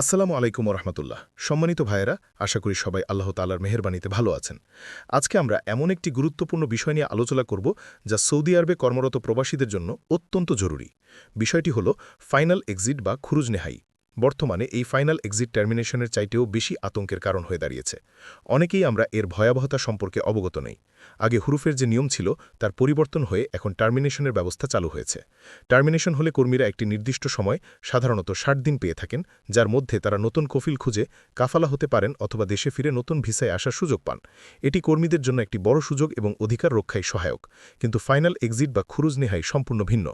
আসসালামু আলাইকুম রহমতুল্লাহ সম্মানিত ভাইয়েরা, আশা করি সবাই আল্লাহ তালার মেহরবানিতে ভালো আছেন। আজকে আমরা এমন একটি গুরুত্বপূর্ণ বিষয় নিয়ে আলোচনা করব যা সৌদি আরবে কর্মরত প্রবাসীদের জন্য অত্যন্ত জরুরি। বিষয়টি হল ফাইনাল এক্সিট বা খুরুজ নেহাই। বর্তমানে এই ফাইনাল এক্সিট টার্মিনেশনের চাইতেও বেশি আতঙ্কের কারণ হয়ে দাঁড়িয়েছে। অনেকেই আমরা এর ভয়াবহতা সম্পর্কে অবগত নেই। আগে হুরুফের যে নিয়ম ছিল, তার পরিবর্তন হয়ে এখন টার্মিনেশনের ব্যবস্থা চালু হয়েছে। টার্মিনেশন হলে কর্মীরা একটি নির্দিষ্ট সময়, সাধারণত ষাট দিন পেয়ে থাকেন, যার মধ্যে তারা নতুন কফিল খুঁজে কাফালা হতে পারেন অথবা দেশে ফিরে নতুন ভিসায় আসার সুযোগ পান। এটি কর্মীদের জন্য একটি বড় সুযোগ এবং অধিকার রক্ষায় সহায়ক। কিন্তু ফাইনাল এক্সিট বা খুরুজ নেহাই সম্পূর্ণ ভিন্ন।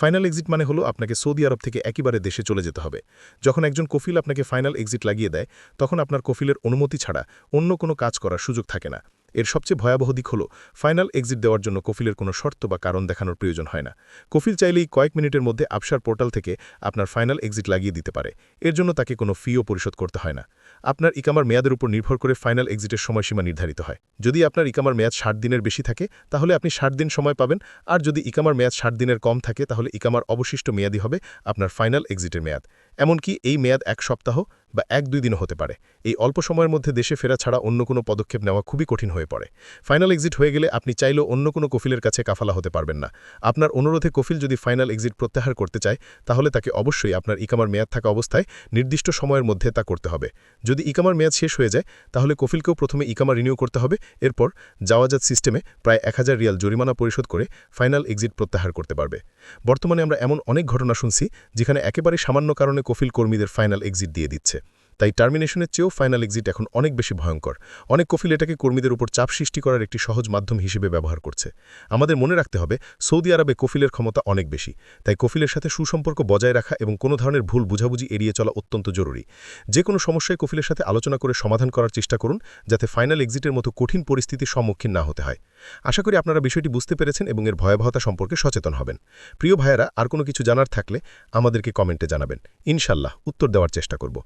ফাইনাল এক্সিট মানে হলো আপনাকে সৌদি আরব থেকে একেবারে দেশে চলে যেতে হবে। যখন একজন কফিল আপনাকে ফাইনাল এক্সিট লাগিয়ে দেয়, তখন আপনার কফিলের অনুমতি ছাড়া অন্য কোনো কাজ করার সুযোগ থাকে না। এর সবচেয়ে ভয়াবহ দিক হল ফাইনাল এক্সিট দেওয়ার জন্য কফিলের কোনো শর্ত বা কারণ দেখানোর প্রয়োজন হয় না। কফিল চাইলেই কয়েক মিনিটের মধ্যে আপসার পোর্টাল থেকে আপনার ফাইনাল এক্সিট লাগিয়ে দিতে পারে। এর জন্য তাকে কোনো ফিও পরিশোধ করতে হয় না। আপনার ইকামার মেয়াদের উপর নির্ভর করে ফাইনাল এক্সিটের সময়সীমা নির্ধারিত হয়। যদি আপনার ইকামার মেয়াদ ষাট দিনের বেশি থাকে, তাহলে আপনি ষাট দিন সময় পাবেন। আর যদি ইকামার মেয়াদ ষাট দিনের কম থাকে, তাহলে ইকামার অবশিষ্ট মেয়াদই হবে আপনার ফাইনাল এক্সিটের মেয়াদ। এমনকি এই মেয়াদ এক সপ্তাহ বা এক দুই দিনও হতে পারে। এই অল্প সময়ের মধ্যে দেশে ফেরা ছাড়া অন্য কোনো পদক্ষেপ নেওয়া খুবই কঠিন হয়ে পড়ে। ফাইনাল এক্সিট হয়ে গেলে আপনি চাইলেও অন্য কোনো কফিলের কাছে কাফালা হতে পারবেন না। আপনার অনুরোধে কফিল যদি ফাইনাল এক্সিট প্রত্যাহার করতে চায়, তাহলে তাকে অবশ্যই আপনার ইকামার মেয়াদ থাকা অবস্থায় নির্দিষ্ট সময়ের মধ্যে তা করতে হবে। যদি ইকামার মেয়াদ শেষ হয়ে যায়, তাহলে কফিলকেও প্রথমে ইকামা রিনিউ করতে হবে। এরপর যাওয়াজাত সিস্টেমে প্রায় এক হাজার রিয়াল জরিমানা পরিশোধ করে ফাইনাল এক্সিট প্রত্যাহার করতে পারবে। বর্তমানে আমরা এমন অনেক ঘটনা শুনছি, যেখানে একেবারে সামান্য কারণে কফিল কর্মীদের ফাইনাল এক্সিট দিয়ে দিচ্ছে। তাই টার্মিনেশনের চেয়েও ফাইনাল এক্সিট এখন অনেক বেশি ভয়ঙ্কর। অনেক কফিল এটাকে কর্মীদের উপর চাপ সৃষ্টি করার একটি সহজ মাধ্যম হিসেবে ব্যবহার করছে। আমাদের মনে রাখতে হবে, সৌদি আরবে কফিলের ক্ষমতা অনেক বেশি। তাই কফিলের সাথে সুসম্পর্ক বজায় রাখা এবং কোনো ধরনের ভুল বুঝাবুঝি এড়িয়ে চলা অত্যন্ত জরুরি। যে কোনো সমস্যায় কফিলের সাথে আলোচনা করে সমাধান করার চেষ্টা করুন, যাতে ফাইনাল এক্সিটের মতো কঠিন পরিস্থিতির সম্মুখীন না হতে হয়। আশা করি আপনারা বিষয়টি বুঝতে পেরেছেন এবং এর ভয়াবহতা সম্পর্কে সচেতন হবেন। প্রিয় ভাইয়েরা, আর কোনো কিছু জানার থাকলে আমাদেরকে কমেন্টে জানাবেন। ইনশাল্লাহ উত্তর দেওয়ার চেষ্টা করব।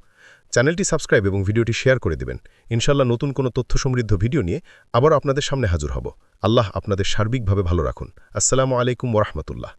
চ্যানেলটি সাবস্ক্রাইব এবং ভিডিওটি শেয়ার করে দেবেন। ইনশাল্লাহ নতুন কোনো তথ্য সমৃদ্ধ ভিডিও নিয়ে আবার আপনাদের সামনে হাজির হব। আল্লাহ আপনাদের সার্বিকভাবে ভালো রাখুন। আসসালামু আলাইকুম ওরহমতুল্লাহ